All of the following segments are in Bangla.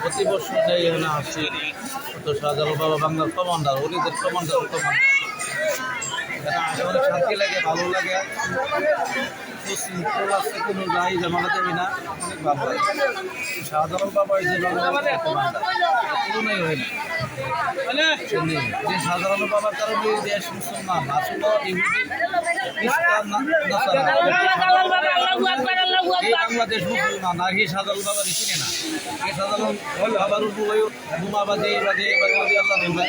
প্রতি বছর যে এখানে আসছে তো শাহজালাল বাবা বাংলার কমান্ডার উনিদের কমান্ডার কমান্ডার। শান্তি লাগে ভালো লাগে আছে কোনো যাই ঝামেলা দেবে না অনেক ভালো লাগে শাহজালাল বাবা যে হয় না যে সাধারণ বাবার কারণে দেশ মুসলমান আসলে। এই বাংলাদেশ মুসলমান আগে সাধারণ বাবা চিনে না এই সাধারণ বাবার উপরে বোমাবাদী বাদী বাদী আল্লাহ রহমান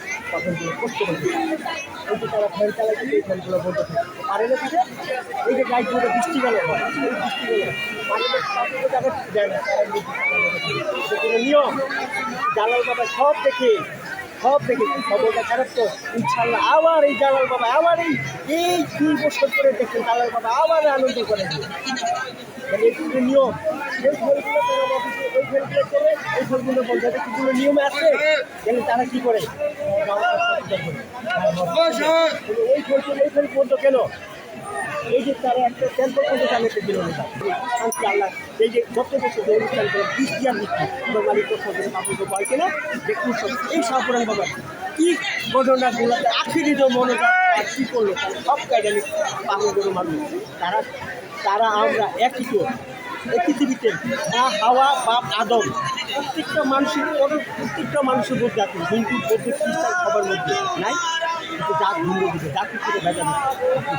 পাগলগুলো কষ্ট করছে এই তারা ফ্যান চালাচ্ছে এই ফ্যানগুলো বন্ধ থাকে। পারে না থাকে এই যে গাইডগুলো বৃষ্টি গেল এই বৃষ্টি গেল পারে না তাদেরকে যায় না নিয়ম জালাল বাবা সব দেখে সব দেখে খবরটা খারাপ তো ইনশাল্লাহ আবার এই জালাল বাবা আবার এই এই দুই বছর করে দেখেন জালাল বাবা আবার আনন্দ করে। মানে যে নিয়ম এই ফলগুলো তারা অফিসে ওই ফলগুলো করে এই ফলগুলো বন্ধ হবে কিছু নিয়ম আছে গেলে তারা কি করে? এই ফল এই ফল বন্ধ কেন? এই যে তারা একটা ক্যান্সার চালাতে দিল আল্লাহ এই যে যত বছর যে অনুষ্ঠান করে নর্মালি প্রশ্ন করে বয় কেনা দেখুন সব এই সাপুরান বাবা, কি ঘটনাগুলো আখিরি তো মনোযোগ, আর কি করল সব কায়দানি গরু মানুষ তারা তারা আমরা একই তো, এই পৃথিবীতে হাওয়া, বাপ, আদম, প্রত্যেকটা মানুষের প্রত্যেকটা মানুষের মধ্যে আছে হিন্দু, বৌদ্ধ, খ্রিস্টান সবার মধ্যে নাই। জাত ভিন্ন দিকে জাতি থেকে ভেজা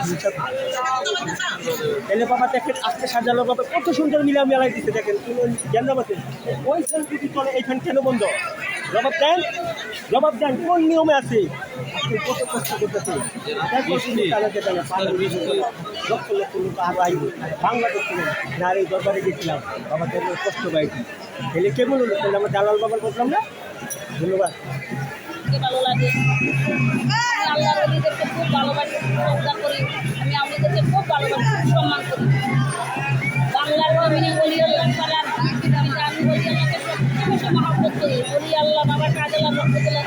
দিচ্ছে বাবা দেখেন আজকে সাজালো বাবা কত সুন্দর মেলাই দিচ্ছে দেখেন জানাবাতে যদি চলে কেন বন্ধ? জবাব দেন জবাব দেন কোন নিয়মে আছে? কত কষ্ট করতেছে লক্ষ লক্ষ লোক আরও আইব বাংলাদেশ থেকে নারী দরবারে গেছিলাম। বাবাদের কষ্ট পাইছি। এলে কে বলুন তাহলে আমার দালাল বাবার বললাম না? ধন্যবাদ। দেখতে ভালো লাগে আমি আল্লাহ নবীদেরকে খুব ভালোবাসি শ্রদ্ধা করি আমি আমাদেরকে খুব ভালোবাসি সম্মান করি বাংলার আমি বলি আল্লাহকে সবচেয়ে আল্লাহ বাবা কাজলাম রহমতুল্লাহ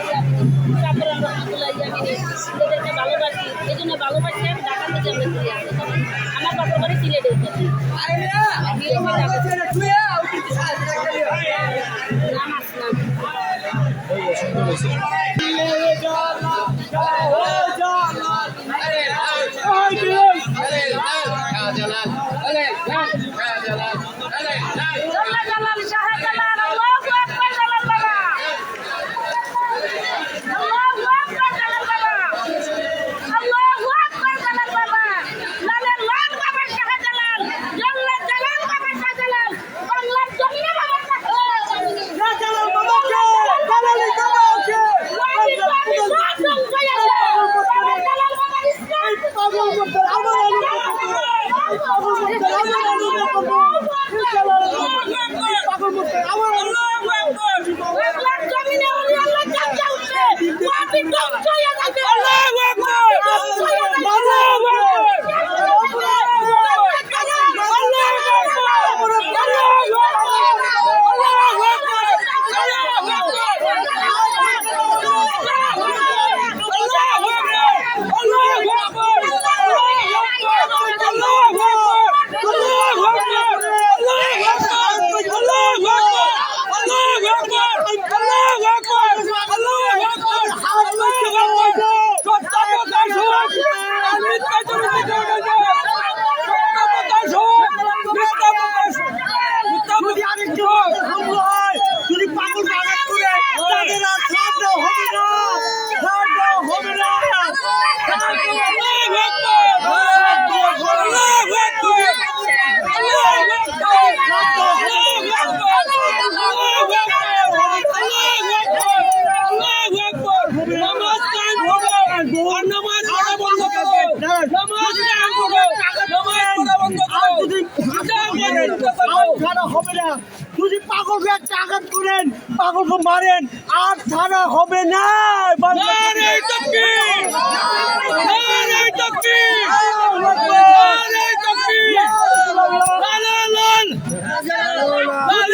সাফরান রহমতুল্লাহ আমি ভালোবাসি এই জন্য ভালোবাসি আমি ঢাকা থেকে আমরা ঘুরে আসি আমার বাবার আসলাম জালাল জালাল শাহ জালাল আল্লাহু আকবার জালাল বাবা আল্লাহু আকবার জালাল বাবা আল্লাহু আকবার জালাল বাবা লালের লাল বাবা শাহ জালাল জালাল জালাল বাবা শাহ জালাল বাংলার জমিনে বাবা শাহ জালাল বাবা জালালি বাবাকে ওয়াজি ওয়াজি সব ধ্বংস হয়ে গেছে জালাল জালাল বাবা ইসলাম পাগল করতে আমার পাগল করতে আমার পাগলকে একটা আঘাত করেন পাগলকে মারেন আর থানা হবে না।